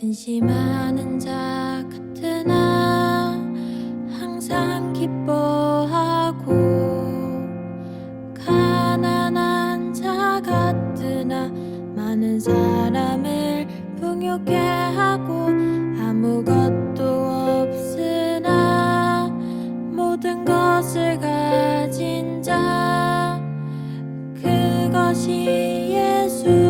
근심하는 자 같으나 항상 기뻐하고 가난한 자 같으나 많은 사람을 풍요케 하고 아무것도 없으나 모든 것을 가진 자 그것이 예수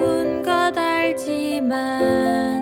좋은 것 알지만